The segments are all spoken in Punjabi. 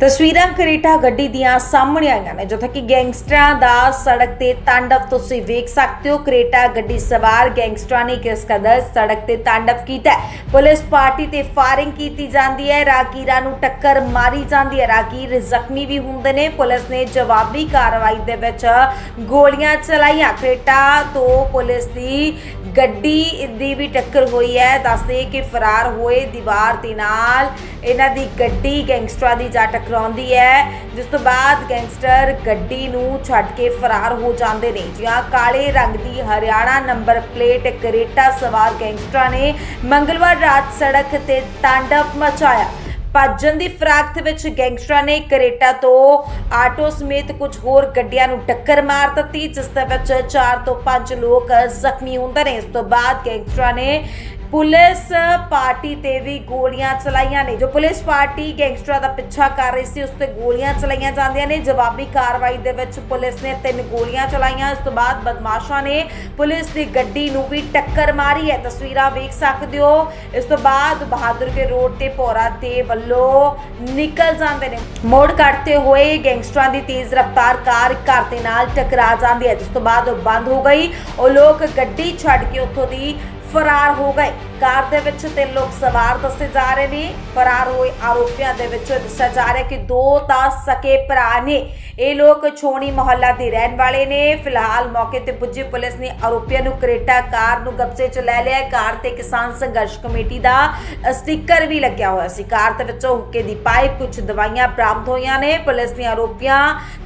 ਤਸਵੀਰਾਂ ਕਰੇਟਾ ਗੱਡੀ ਦੀਆਂ ਸਾਹਮਣੇ ਆਈਆਂ ਨੇ, ਜਿੱਥੇ ਕਿ ਗੈਂਗਸਟਰਾਂ ਦਾ ਸੜਕ ਤੇ ਤਾਂਡਵ, ਤੁਸੀਂ ਵੇਖ ਸਕਦੇ ਹੋ ਕਰੇਟਾ ਗੱਡੀ ਸਵਾਰ ਗੈਂਗਸਟਰਾਂ ਨੇ ਕਿਸ ਕਦਰ ਸੜਕ ਤੇ ਤਾਂਡਵ ਕੀਤਾ ਪੁਲਿਸ ਪਾਰਟੀ ਤੇ ਫਾਇਰਿੰਗ ਕੀਤੀ ਜਾਂਦੀ ਹੈ ਰਾਗੀਰਾਂ ਨੂੰ ਟੱਕਰ ਮਾਰੀ ਜਾਂਦੀ ਹੈ। ਰਾਗੀਰ ਜ਼ਖਮੀ ਵੀ ਹੁੰਦੇ ਨੇ, ਪੁਲਿਸ ਨੇ ਜਵਾਬੀ ਕਾਰਵਾਈ ਦੇ ਵਿੱਚ ਗੋਲੀਆਂ ਚਲਾਈਆਂ। ਕਰੇਟਾ ਤੋਂ ਪੁਲਿਸ ਦੀ ਗੱਡੀ ਦੀ ਵੀ ਟੱਕਰ ਹੋਈ ਹੈ। ਦੱਸਦੇ ਕਿ ਫਰਾਰ ਹੋਏ ਦੀਵਾਰ ਦੇ ਨਾਲ ਇਹਨਾਂ ਦੀ ਗੱਡੀ ਗੈਂਗਸਟਰਾਂ ਦੀ ਜਾ ਟਕਰਾਉਂਦੀ ਹੈ, ਜਿਸ ਤੋਂ ਬਾਅਦ ਗੈਂਗਸਟਰ ਗੱਡੀ ਨੂੰ ਛੱਡ ਕੇ ਫਰਾਰ ਹੋ ਜਾਂਦੇ ਨੇ। ਜਿਹਾਂ ਕਾਲੇ ਰੰਗ ਦੀ ਹਰਿਆਣਾ ਨੰਬਰ ਪਲੇਟ ਕਰੇਟਾ ਸਵਾਰ ਗੈਂਗਸਟਰਾਂ ਨੇ ਮੰਗਲਵਾਰ ਰਾਤ ਸੜਕ ਤੇ ਤਾਂਡਵ ਮਚਾਇਆ। ਭੱਜਣ ਦੀ ਫਰਾਖਤ ਵਿੱਚ ਗੈਂਗਸਟਰਾਂ ਨੇ ਕਰੇਟਾ ਤੋਂ ਆਟੋ ਸਮੇਤ ਕੁਝ ਹੋਰ ਗੱਡੀਆਂ ਨੂੰ ਟੱਕਰ ਮਾਰ ਦਿੱਤੀ, ਜਿਸ ਦੇ ਵਿੱਚ 4 ਤੋਂ 5 ਲੋਕ ਜ਼ਖਮੀ ਹੁੰਦੇ ਨੇ। ਇਸ ਤੋਂ ਬਾਅਦ ਗੈਂਗਸਟਰਾਂ ਨੇ ਪੁਲਿਸ ਪਾਰਟੀ ਤੇ ਵੀ ਗੋਲੀਆਂ ਚਲਾਈਆਂ ਨੇ। ਜੋ ਪੁਲਿਸ ਪਾਰਟੀ ਗੈਂਗਸਟਰਾਂ ਦਾ ਪਿੱਛਾ ਕਰ ਰਹੀ ਸੀ, ਉਸ ਤੇ ਗੋਲੀਆਂ ਚਲਾਈਆਂ ਜਾਂਦੀਆਂ ਨੇ। ਜਵਾਬੀ ਕਾਰਵਾਈ ਦੇ ਵਿੱਚ ਪੁਲਿਸ ਨੇ ਤਿੰਨ ਗੋਲੀਆਂ ਚਲਾਈਆਂ। ਇਸ ਤੋਂ ਬਾਅਦ ਬਦਮਾਸ਼ਾਂ ਨੇ ਪੁਲਿਸ ਦੀ ਗੱਡੀ ਨੂੰ ਵੀ ਟੱਕਰ ਮਾਰੀ ਹੈ। ਤਸਵੀਰਾਂ ਵੇਖ ਸਕਦੇ ਹੋ। ਇਸ ਤੋਂ ਬਾਅਦ ਬਹਾਦਰ ਕੇ ਰੋਡ ਤੇ ਪੌਰਾ ਦੇ ਵੱਲੋਂ ਨਿਕਲ ਜਾਂਦੇ ਨੇ। ਮੋੜ ਕੱਟਦੇ ਹੋਏ ਗੈਂਗਸਟਰਾਂ ਦੀ ਤੇਜ਼ ਰਫ਼ਤਾਰ ਕਾਰ ਘਰ ਦੇ ਨਾਲ ਟਕਰਾ ਜਾਂਦੀ ਹੈ, ਜਿਸ ਤੋਂ ਬਾਅਦ ਉਹ ਬੰਦ ਹੋ ਗਈ। ਉਹ ਲੋਕ ਗੱਡੀ ਛੱਡ ਕੇ ਉੱਥੋਂ ਦੀ ਫਰਾਰ ਹੋ ਗਏ। ਕਾਰ ਦੇ ਵਿੱਚ ਤਿੰਨ ਲੋਕ ਸਵਾਰ ਦੱਸੇ ਜਾ ਰਹੇ ਨੇ। ਫਰਾਰ ਹੋਏ ਆਰੋਪੀਆਂ ਦੇ ਵਿੱਚ ਦੱਸਿਆ ਜਾ ਰਿਹਾ ਕਿ ਦੋ ਤਾਂ ਸਕੇ ਭਰਾ ਨੇ। ਇਹ ਲੋਕ ਛੋਣੀ ਮੁਹੱਲਾ ਦੇ ਰਹਿਣ ਵਾਲੇ ਨੇ। ਫਿਲਹਾਲ ਮੌਕੇ ਤੇ ਪੁੱਜੀ ਪੁਲਿਸ ਨੇ ਆਰੋਪੀਆਂ ਨੂੰ ਕਰੇਟਾ ਕਾਰ ਨੂੰ ਕਬਜ਼ੇ 'ਚ ਲੈ ਲਿਆ। ਕਾਰ ਤੇ ਕਿਸਾਨ ਸੰਘਰਸ਼ ਕਮੇਟੀ ਦਾ ਸਟicker ਵੀ ਲੱਗਿਆ ਹੋਇਆ ਸੀ। ਕਾਰ ਦੇ ਵਿੱਚੋਂ ਹੁੱਕੇ ਦੀ ਪਾਈਪ ਕੁਝ ਦਵਾਈਆਂ ਬਰਾਮਦ ਹੋਈਆਂ ਨੇ। ਪੁਲਿਸ ਨੇ ਆਰੋਪੀਆਂ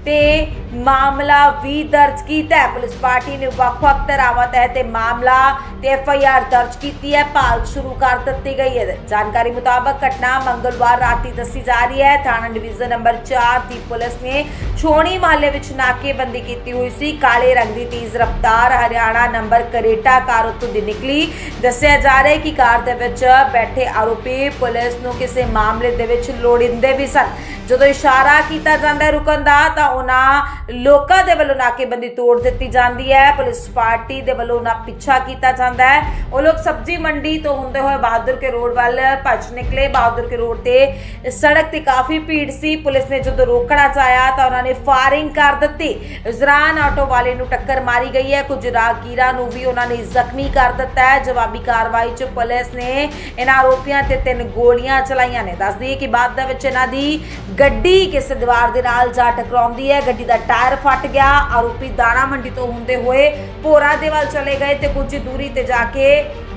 ਤੇ ਮਾਮਲਾ ਵੀ ਦਰਜ ਕੀਤਾ ਪੁਲਿਸ ਪਾਰਟੀ ਨੇ ਵੱਖ-ਵੱਖ ਧਾਰਾਵਾਂ ਤਹਿਤ ਮਾਮਲਾ ਤੇ ਐਫ ਆਈ ਆਰ ਦਰਜ ਕੀਤੀ ਹੈ। ਭਾਲ ਸ਼ੁਰੂ ਕਰ ਦਿੱਤੀ ਗਈ ਹੈ। ਜਾਣਕਾਰੀ ਮੁਤਾਬਕ ਘਟਨਾ ਮੰਗਲਵਾਰ ਰਾਤੀ ਦੱਸੀ ਜਾ ਰਹੀ ਹੈ। ਥਾਣਾ ਡਿਵੀਜ਼ਨ ਨੰਬਰ 4 ਦੀ ਪੁਲਿਸ ਨੇ ਛੋਣੀ ਮਹੱਲੇ ਵਿੱਚ ਨਾਕੇਬੰਦੀ ਕੀਤੀ ਹੋਈ ਸੀ। ਕਾਲੇ ਰੰਗ ਦੀ ਤੇਜ਼ ਰਫ਼ਤਾਰ ਹਰਿਆਣਾ ਨੰਬਰ ਕਰੇਟਾ ਕਾਰ ਉੱਤੋਂ ਦੀ ਨਿਕਲੀ। ਦੱਸਿਆ ਜਾ ਰਿਹਾ ਹੈ ਕਿ ਕਾਰ ਦੇ ਵਿੱਚ ਬੈਠੇ ਆਰੋਪੀ ਪੁਲਿਸ ਨੂੰ ਕਿਸੇ ਮਾਮਲੇ ਦੇ ਵਿੱਚ ਲੋੜਿੰਦੇ ਵੀ ਸਨ। ਜਦੋਂ ਇਸ਼ਾਰਾ ਕੀਤਾ ਜਾਂਦਾ ਹੈ ਰੁਕਣ ਦਾ, ਤਾਂ ਉਹਨਾਂ ਲੋਕਾਂ ਦੇ ਵੱਲੋਂ ਨਾਕੇਬੰਦੀ ਤੋੜ ਦਿੱਤੀ ਜਾਂਦੀ ਹੈ। ਪੁਲਿਸ ਪਾਰਟੀ ਦੇ ਵੱਲੋਂ ਨਾ ਪਿੱਛਾ ਕੀਤਾ ਜਾਂਦਾ ਹੈ। ਉਹ ਲੋਕ ਸਬਜ਼ੀ ਮੰਡੀ ਤੋਂ ਹੁੰਦੇ ਹੋਏ ਬਹਾਦਰ ਕੇ ਰੋਡ ਵੱਲ ਭੱਜ ਨਿਕਲੇ। ਬਹਾਦਰ ਕੇ ਰੋਡ ਤੇ ਸੜਕ ਤੇ ਕਾਫੀ ਭੀੜ ਸੀ। ਪੁਲਿਸ ਨੇ ਜਦੋਂ ਰੋਕਣਾ ਚਾਹਿਆ ਤਾਂ ਉਹਨਾਂ ਨੇ ਫਾਇਰਿੰਗ ਕਰ ਦਿੱਤੀ। ਇਸ ਆਟੋ ਵਾਲੇ ਨੂੰ ਟੱਕਰ ਮਾਰੀ ਗਈ ਹੈ। ਕੁਝ ਰਾਹਗੀਰਾਂ ਨੂੰ ਵੀ ਉਹਨਾਂ ਨੇ ਜ਼ਖਮੀ ਕਰ ਦਿੱਤਾ ਹੈ। ਜਵਾਬੀ ਕਾਰਵਾਈ 'ਚ ਪੁਲਿਸ ਨੇ ਇਹਨਾਂ ਆਰੋਪੀਆਂ ਤੇ ਤਿੰਨ ਗੋਲੀਆਂ ਚਲਾਈਆਂ ਨੇ। ਦੱਸਦੀ ਦਈਏ ਕਿ ਬਾਅਦ ਦੇ ਵਿੱਚ ਇਹਨਾਂ ਦੀ ਗੱਡੀ ਕਿਸੇ ਦੀਵਾਰ ਦੇ ਨਾਲ ਜਾ ਟਕਰਾਉਂਦੀ ਹੈ। ਗੱਡੀ ਦਾ ਟਾਇਰ ਫਟ ਗਿਆ। ਆਰੋਪੀ ਦਾਣਾ ਮੰਡੀ ਤੋਂ ਹੁੰਦੇ ਹੋਏ ਭੋਰਾ ਦੇ ਵੱਲ ਚਲੇ ਗਏ ਤੇ ਕੁਝ ਦੂਰੀ ਤੇ ਜਾ ਕੇ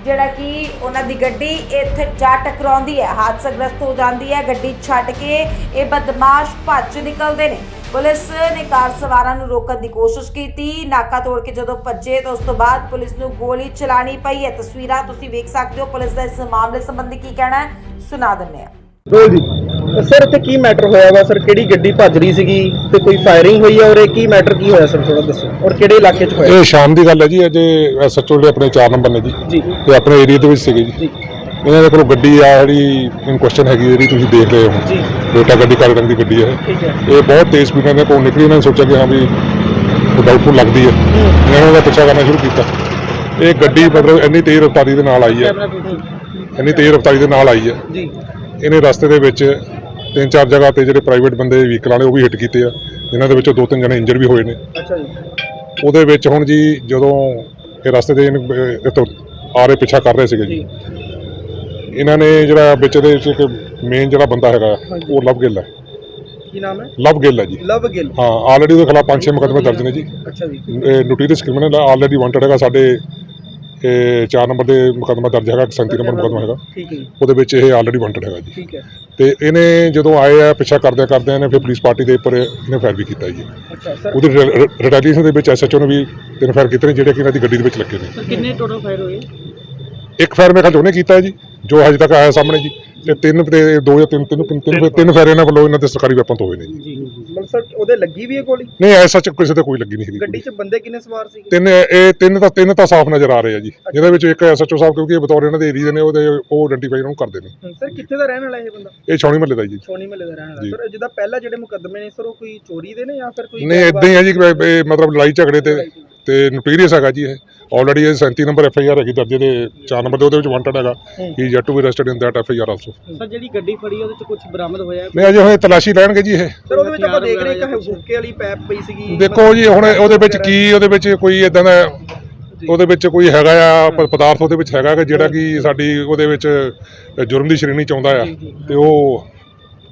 ਜਿਹੜਾ ਕਿ ਉਹਨਾਂ ਦੀ ਗੱਡੀ ਇੱਥੇ ਜਾ ਟਕਰਾਉਂਦੀ ਹੈ, ਹਾਦਸਾਗ੍ਰਸਤ ਹੋ ਜਾਂਦੀ ਹੈ, ਗੱਡੀ ਛੱਡ ਕੇ ਇਹ ਬਦਮਾਸ਼ ਭੱਜ ਨਿਕਲਦੇ ਨੇ। ਪੁਲਿਸ ਨੇ ਕਾਰ ਸਵਾਰਾਂ ਨੂੰ ਰੋਕਣ ਦੀ ਕੋਸ਼ਿਸ਼ ਕੀਤੀ, ਨਾਕਾ ਤੋੜ ਕੇ ਜਦੋਂ ਭੱਜੇ ਤਾਂ ਉਸ ਤੋਂ ਬਾਅਦ ਪੁਲਿਸ ਨੂੰ ਗੋਲੀ ਚਲਾਣੀ ਪਈ ਹੈ। ਤਸਵੀਰਾਂ ਤੁਸੀਂ ਵੇਖ ਸਕਦੇ ਹੋ। ਪੁਲਿਸ ਦਾ ਇਸ ਮਾਮਲੇ ਸੰਬੰਧੀ ਕੀ ਕਹਿਣਾ ਹੈ, ਸੁਣਾ ਦਿੰਦੇ ਹਾਂ। ਰੋਲ ਜੀ ਸਰ ਇੱਥੇ ਕੀ ਮੈਟਰ ਹੋਇਆ ਵਾ? ਸਰ ਕਿਹੜੀ ਗੱਡੀ ਭੱਜ ਰਹੀ ਸੀਗੀ ਤੇ ਕੋਈ ਫਾਇਰਿੰਗ ਹੋਈ ਹੈ ਔਰ ਇਹ ਕੀ ਮੈਟਰ ਕੀ ਹੋਇਆ ਸਰ? ਥੋੜਾ ਦੱਸੋ। ਔਰ ਕਿਹੜੇ ਇਲਾਕੇ 'ਚ ਹੋਇਆ? ਇਹ ਸ਼ਾਮ ਦੀ ਗੱਲ ਹੈ ਜੀ ਅਜੇ ਐਸਐਚਓ ਦੇ ਆਪਣੇ 4 ਨੰਬਰ ਨੇ ਜੀ। ਜੀ। ਤੇ ਆਪਣੇ ਏਰੀਆ ਦੇ ਵਿੱਚ ਸੀਗੇ ਜੀ। ਇਹਨਾਂ ਦੇ ਕੋਲ ਗੱਡੀ ਆ ਜਿਹੜੀ ਇਨ ਕੁਐਸਚਨ ਹੈਗੀ ਜਿਹੜੀ ਤੁਸੀਂ ਦੇਖ ਰਹੇ ਹੋ। ਜੀ। ਟੋਟਾ ਗੱਡੀ ਕਾਲੇ ਰੰਗ ਦੀ ਗੱਡੀ ਹੈ। ਇਹ ਬਹੁਤ ਤੇਜ਼ ਸਪੀਡ ਨਾਲ ਕੋਲ ਨਿਕਲੀ ਇਹਨਾਂ ਨੇ ਸੋਚਿਆ ਕਿ ਹਾਂ ਵੀ ਡਾਊਟਫੁਲ ਲੱਗਦੀ ਹੈ। ਇਹਨਾਂ ਨੇ ਪਿੱਛਾ ਕਰਨਾ ਸ਼ੁਰੂ ਕੀਤਾ। ਇਹ ਗੱਡੀ ਮਤਲਬ ਇੰਨੀ ਤੇਜ਼ ਰਫ਼ਤਾਰੀ ਦੇ ਨਾਲ ਆਈ ਹੈ। ਇੰਨੀ ਤੇਜ਼ ਰਫ਼ਤਾਰੀ ਦੇ ਨਾਲ ਆਈ ਹੈ। ਜੀ। ਇਹਨੇ ਰਸਤੇ ਦੇ ਵਿੱਚ ਤਿੰਨ ਚਾਰ ਜਗ੍ਹਾ ਤੇ ਜਿਹੜੇ ਪ੍ਰਾਈਵੇਟ ਬੰਦੇ ਵਹੀਕਲ ਵਾਲੇ ਉਹ ਵੀ ਹਿੱਟ ਕੀਤੇ ਆ। ਜਿਨ੍ਹਾਂ ਦੇ ਵਿੱਚੋਂ ਦੋ ਤਿੰਨ ਜਣੇ ਇੰਜਰ ਵੀ ਹੋਏ ਨੇ। ਅੱਛਾ ਜੀ। ਉਹਦੇ ਵਿੱਚ ਹੁਣ ਜੀ ਜਦੋਂ ਇਹ ਰਸਤੇ ਦੇ ਇੱਥੋਂ ਆ ਰਹੇ ਪਿੱਛਾ ਕਰ ਰਹੇ ਸੀਗੇ ਜੀ। ਇਹਨਾਂ ਨੇ ਜਿਹੜਾ ਵਿੱਚ ਦੇ ਵਿੱਚ ਇੱਕ ਮੇਨ ਜਿਹੜਾ ਬੰਦਾ ਹੈਗਾ ਉਹ ਲਵ ਗਿੱਲ ਹੈ। ਕੀ ਨਾਮ ਹੈ? ਲਵ ਗਿੱਲ ਹੈ ਜੀ। ਲਵ ਗਿੱਲ। ਹਾਂ ਆਲਰੇਡੀ ਉਹਦੇ ਖਿਲਾਫ ਪੰਜ ਛੇ ਮੁਕੱਦਮੇ ਦਰਜ ਨੇ ਜੀ। ਅੱਛਾ ਜੀ। ਕ੍ਰਿਮੀਨਲ ਆਲਰੇਡੀ ਵਾਂਟਡ ਹੈਗਾ ਸਾਡੇ ਇਹ 4 ਨੰਬਰ ਦੇ ਮੁਕੱਦਮਾ ਦਰਜ ਹੈਗਾ 37 ਨੰਬਰ ਮੁਕੱਦਮਾ ਹੈਗਾ। ਠੀਕ ਹੈ ਉਹਦੇ ਵਿੱਚ ਇਹ ਆਲਰੇਡੀ ਵਾਂਟਡ ਹੈਗਾ ਜੀ। ਠੀਕ ਹੈ। ਤੇ ਇਹਨੇ ਜਦੋਂ ਆਏ ਆ ਪਿੱਛਾ ਕਰਦੇ ਕਰਦੇ ਨੇ ਫਿਰ ਪੁਲਿਸ ਪਾਰਟੀ ਦੇ ਉੱਪਰ ਇਹਨੇ ਫਾਇਰ ਵੀ ਕੀਤਾ ਜੀ। ਅੱਛਾ ਸਰ। ਉਹਦੇ ਰਿਟੈਲੀਏਸ਼ਨ ਦੇ ਵਿੱਚ ਐਸਐਚਓ ਨੇ ਵੀ ਤਿੰਨ ਫਾਇਰ ਕੀਤੇ ਨੇ ਜਿਹੜੇ ਕਿ ਇਹਨਾਂ ਦੀ ਗੱਡੀ ਦੇ ਵਿੱਚ ਲੱਗੇ ਨੇ। ਕਿੰਨੇ ਟੋਟਲ ਫਾਇਰ ਹੋਏ? ਇੱਕ ਫਾਇਰ ਮੇਰੇ ਖਿਆਲ 'ਚ ਉਹਨੇ ਕੀਤਾ ਹੈ ਜੀ। ਜੋ ਹਜੇ ਤੱਕ ਆਇਆ ਸਾਹਮਣੇ ਜੀ ਤੇ ਤਿੰਨ ਤੇ ਦੋ ਜਾਂ ਤਿੰਨ ਤਿੰਨ ਤਿੰਨ ਤਿੰਨ ਤਿੰਨ ਫਾਇਰ ਇਹਨਾਂ ਵੱਲੋਂ ਇਹਨਾਂ ਦੇ ਸਰਕਾਰੀ ਵੈਪਨ ਤੋਂ ਹੋਏ ਨੇ ਜੀ। ਜੀ ਮਤਲਬ ਸਰ ਉਹਦੇ ਲੱਗੀ ਵੀ ਹੈ ਗੋਲੀ? ਨਹੀਂ ਐਸਾ ਚ ਕਿਸੇ ਤੇ ਕੋਈ ਲੱਗੀ ਨਹੀਂ ਗੱਡੀ ਹੈਗੀ 'ਚ ਬੰਦੇ ਕਿੰਨੇ ਸਵਾਰ ਸੀਗੇ? ਤਿੰਨ ਇਹ ਤਿੰਨ ਤਾਂ ਤਿੰਨ ਤਾਂ ਸਾਫ਼ ਨਜ਼ਰ ਆ ਰਹੇ ਆ ਜੀ। ਜਿਹਦੇ ਵਿੱਚ ਇੱਕ ਐਸਐਚਓ ਸਾਹਿਬ ਕਿਉਂਕਿ ਇਹ ਬਤੌਰ ਇਹਨਾਂ ਦੇ ਏਰੀਆ ਨੇ ਉਹਦੇ ਉਹ ਆਇਡੈਂਟੀਫਾਈ ਉਹਨੂੰ ਕਰਦੇ ਨੇ। ਸਰ ਕਿੱਥੇ ਦਾ ਰਹਿਣ ਵਾਲਾ ਇਹ ਬੰਦਾ? ਇਹ ਛਾਉਣੀ ਮੱਲੇ ਦਾ ਜੀ। ਛੋਣੀ ਮਹੱਲੇ ਦਾ ਰਹਿਣ ਜੀ। ਵਾਲਾ ਸਰ ਜਿਹਦਾ ਪਹਿਲਾ ਜਿਹੜੇ ਮੁਕੱਦਮੇ ਨੇ ਸਰ ਉਹ ਕੋਈ ਚੋਰੀ ਦੇ ਨੇ ਜਾਂ ਫਿਰ ਕੋਈ ਨਹੀਂ ਇਦਾਂ ਹੀ ਹੈ ਜੀ ਕਿ ਇਹ ਮਤਲਬ ਲੜਾਈ ਝਗੜੇ ਤੇ ਤੇ ਨੋਟੀਰੀਅਸ ਹੈਗਾ ਜੀ ਇਹ। ਆਲਰੇਡੀ ਇਹ 37 ਨੰਬਰ ਐਫ ਆਈ ਆਰ ਹੈਗੀ ਦਰਜੇ ਦੇ 4 ਨੰਬਰ ਦੇ ਉਹਦੇ ਵਿੱਚ ਵਾਂਟਡ ਹੈਗਾ। ਹੀ। Yet to be arrested in that F I R also sir ਜਿਹੜੀ ਗੱਡੀ ਫੜੀ ਉਹਦੇ ਚ ਕੁਝ ਬਰਾਮਦ ਹੋਇਆ? ਨਹੀਂ ਅਜੇ ਹੋਏ ਤਲਾਸ਼ੀ ਲੈਣਗੇ ਜੀ ਇਹ। ਸਰ ਉਹਦੇ ਵਿੱਚ ਆਪਾਂ ਦੇਖ ਰਹੇ ਇੱਕ ਹੁੱਕੇ ਵਾਲੀ ਪੈਪ ਪਈ ਸੀਗੀ। ਦੇਖੋ ਜੀ ਹੁਣ ਉਹਦੇ ਵਿੱਚ ਕੀ ਉਹਦੇ ਵਿੱਚ ਕੋਈ ਇਦਾਂ ਦਾ ਉਹਦੇ ਵਿੱਚ ਕੋਈ ਹੈਗਾ ਆ ਪਦਾਰਥ ਉਹਦੇ ਵਿੱਚ ਹੈਗਾ ਕਿ ਜਿਹੜਾ ਕਿ ਸਾਡੀ ਉਹਦੇ ਵਿੱਚ ਜੁਰਮ ਦੀ ਸ਼੍ਰੇਣੀ ਚ ਆਉਂਦਾ ਆ। ਤੇ ਉਹ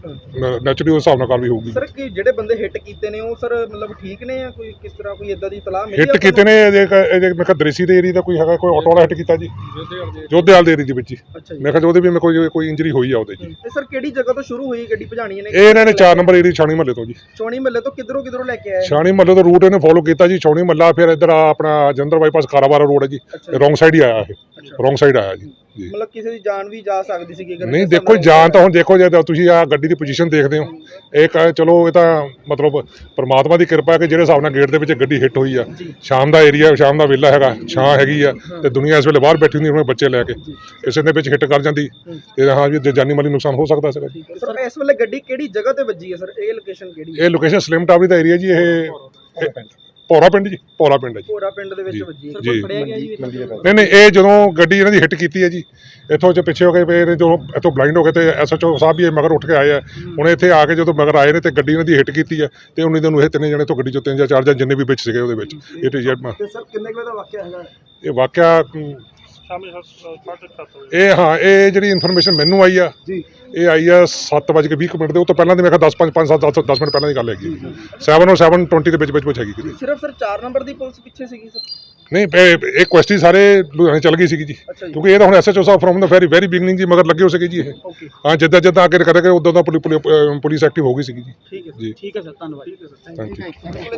ਨੈਚੁਰਲੀ ਉਸ ਹਿਸਾਬ ਨਾਲ ਕਾਰਵਾਈ ਹੋਊਗੀ। ਸਰ ਕਿ ਜਿਹੜੇ ਬੰਦੇ ਹਿੱਟ ਕੀਤੇ ਨੇ ਉਹ ਸਰ ਮਤਲਬ ਠੀਕ ਨੇ ਜਾਂ ਕੋਈ ਕਿਸ ਤਰ੍ਹਾਂ ਕੋਈ ਇਦਾਂ ਦੀ ਤਲਾਹ ਮਿਲੀ ਹਿੱਟ ਕੀਤੇ ਨੇ ਇਹਦੇ ਇਹਦੇ ਮੈਂ ਕਿਹਾ ਦ੍ਰਿਸ਼ੀ ਦੇ ਏਰੀਆ ਦਾ ਕੋਈ ਹੈਗਾ ਕੋਈ ਆਟੋ ਵਾਲਾ ਹਿੱਟ ਕੀਤਾ ਜੀ। ਜੋਧੇਵਾਲ ਦੇ ਏਰੀਆ ਦੇ ਵਿੱਚ ਮੈਂ ਕਿਹਾ ਉਹਦੇ ਵੀ ਮੈਂ ਕੋਈ ਕੋਈ ਇੰਜਰੀ ਹੋਈ ਆ ਉਹਦੇ ਜੀ ਤੇ ਸਰ ਕਿਹੜੀ ਜਗ੍ਹਾ ਤੋਂ ਸ਼ੁਰੂ ਹੋਈ ਗੱਡੀ ਭਜਾਣੀ ਨੇ ਇਹ ਇਹਨਾਂ ਨੇ 4 ਨੰਬਰ ਏਰੀਆ ਛਾਣੀ ਮਹੱਲੇ ਤੋਂ ਜੀ। ਚੋਣੀ ਮੱਲੇ ਤੋਂ ਕਿੱਧਰੋਂ ਕਿੱਧਰੋਂ ਲੈ ਕੇ ਆਏ ਛਾਣੀ ਮਹੱਲੇ ਤੋਂ ਰੂਟ ਇਹਨੇ ਫੋਲੋ ਕੀਤਾ ਜੀ ਛਾਣੀ ਮਹੱਲਾ ਫਿਰ ਇੱਧਰ ਆ ਆਪਣਾ ਜੰਦਰ ਬਾਈਪਾਸ ਕਾਰਾਵਾਰਾ ਰੋਡ ਹੈ ਜੀ। ਰੋਂਗ ਸਾਈਡ ਹੀ ਆਇਆ ਇਹ। ਰੋਂਗ ਸਾਈਡ ਆਇਆ ਜੀ। ਮਤਲਬ ਕਿਸੇ ਦੀ ਜਾਨ ਵੀ ਜਾ ਸਕਦੀ ਸੀਗੀ ਅਗਰ ਨਹੀਂ ਦੇਖੋ ਜਾਨ ਤਾਂ ਹੁਣ ਦੇਖੋ ਜੇ ਤੁਸੀਂ ਆ ਗੱਡੀ ਦੀ ਪੋਜੀਸ਼ਨ ਦੇਖਦੇ ਹੋ ਇਹ ਕ- ਚਲੋ ਇਹ ਤਾਂ ਮਤਲਬ ਪ੍ਰਮਾਤਮਾ ਦੀ ਕਿਰਪਾ ਹੈ ਕਿ ਜਿਹੜੇ ਹਿਸਾਬ ਨਾਲ ਗੇਟ ਦੇ ਵਿੱਚ ਗੱਡੀ ਹਿੱਟ ਹੋਈ ਆ। ਸ਼ਾਮ ਦਾ ਏਰੀਆ ਸ਼ਾਮ ਦਾ ਵੇਲਾ ਹੈਗਾ ਛਾਂ ਹੈਗੀ ਆ ਤੇ ਦੁਨੀਆ ਇਸ ਵੇਲੇ ਬਾਹਰ ਬੈਠੀ ਹੁੰਦੀ ਆਪਣੇ ਬੱਚੇ ਲੈ ਕੇ। ਕਿਸੇ ਦੇ ਵਿੱਚ ਹਿੱਟ ਕਰ ਜਾਂਦੀ। ਤੇ ਹਾਂ ਜੀ ਜੇ ਜਾਨੀ ਮਾਲੀ ਨੁਕਸਾਨ ਹੋ ਸਕਦਾ ਸੀਗਾ। ਜੀ ਸਰ ਇਸ ਵੇਲੇ ਗੱਡੀ ਕਿਹੜੀ ਜਗ੍ਹਾ ਤੇ ਵੱਜੀ ਹੈ ਸਰ? ਇਹ ਲੋਕੇਸ਼ਨ ਕਿਹੜੀ ਹੈ? ਇਹ ਲੋਕੇਸ਼ਨ ਸਲਿਮ ਟਾਵਰੀ ਦਾ ਏਰੀਆ ਜੀ ਇਹ ਇਹ- ਭੌਰਾ ਪਿੰਡ ਜੀ ਭੌਰਾ ਪਿੰਡ ਹੈ ਜੀ। ਪੋਰਾ ਪਿੰਡ ਦੇ ਵਿੱਚ ਵੱਜੀ। ਹੈ ਜੀ। ਫੜਿਆ ਗਿਆ ਜੀ ਨਹੀਂ ਨਹੀਂ ਇਹ ਜਦੋਂ ਗੱਡੀ ਇਹਨਾਂ ਦੀ ਹਿੱਟ ਕੀਤੀ ਹੈ ਜੀ ਇੱਥੋਂ ਚ ਪਿੱਛੇ ਹੋ ਗਏ ਫਿਰ ਇਹ ਜਦੋਂ ਇੱਥੋਂ ਬਲਾਈਂਡ ਹੋ ਗਏ ਤੇ ਐਸਐਚਓ ਸਾਹਿਬ ਵੀ ਇਹ ਮਗਰ ਉੱਠ ਕੇ ਆਏ ਆ। ਹੁਣ ਇੱਥੇ ਆ ਕੇ ਜਦੋਂ ਮਗਰ ਆਏ ਨੇ ਤੇ ਗੱਡੀ ਇਹਨਾਂ ਦੀ ਹਿੱਟ ਕੀਤੀ ਹੈ ਤੇ ਉਨੀ ਦਿਨ ਨੂੰ ਇਹ ਤਿੰਨੇ ਜਣੇ ਤੋਂ ਗੱਡੀ ਚੋਂ ਤਿੰਨ ਜਾਂ ਚਾਰ ਜਾਂ ਜਿੰਨੇ ਵੀ ਵਿੱਚ ਸੀਗੇ ਉਹਦੇ ਵਿੱਚ। ਇਹ ਤੇ ਜੈਟ ਤੇ ਸਰ ਕਿੰਨੇ ਕੁ ਵਜੇ ਦਾ ਵਾਕਿਆ ਹੈਗਾ? ਇਹ ਵਾਕਿਆ ਅਮ, ਇਹ ਹਾਂ ਇਹ ਜਿਹੜੀ ਇਨਫੋਰਮੇਸ਼ਨ ਮੈਨੂੰ ਆਈ ਆ ਜੀ। ਇਹ ਆਈ ਆ 7:20 ਮਿੰਟ ਦੇ ਉਹ ਤੋਂ ਪਹਿਲਾਂ ਦੀ ਮੈਂ ਕਿਹਾ 10 5 5 7 10 10 ਮਿੰਟ ਪਹਿਲਾਂ ਦੀ ਗੱਲ ਹੈਗੀ 7 ਔਰ 7:20 ਦੇ ਵਿੱਚ ਵਿੱਚ ਹੈਗੀ ਕਿਤੇ। ਸਿਰਫ ਸਰ 4 ਨੰਬਰ ਦੀ ਪੁਲਿਸ ਪਿੱਛੇ ਸੀਗੀ ਸਰ। ਨਹੀਂ ਇਹ ਕੁਐਸਟੀ ਸਾਰੇ ਲੁਧਿਆਣੇ ਚੱਲ ਗਈ ਸੀਗੀ ਜੀ। ਕਿਉਂਕਿ ਇਹ ਤਾਂ ਹੁਣ ਐਸਐਚਓ ਸਾਹਿਬ ਫਰਮ ਦਾ ਵੈਰੀ ਵੈਰੀ ਬਿਗਨਿੰਗ ਜੀ ਮਗਰ ਲੱਗੇ ਹੋ ਸਕੇ ਜੀ ਇਹ। ਹਾਂ ਜਿੱਦਾਂ ਜਿੱਦਾਂ ਅੱਗੇ ਕਰੇ ਉਦੋਂ ਦਾ ਪੁਲਿਸ ਐਕਟਿਵ ਹੋ ਗਈ ਸੀਗੀ ਜੀ। ਠੀਕ ਹੈ ਜੀ। ਠੀਕ ਹੈ ਸਰ ਧੰਨਵਾਦ। Thank you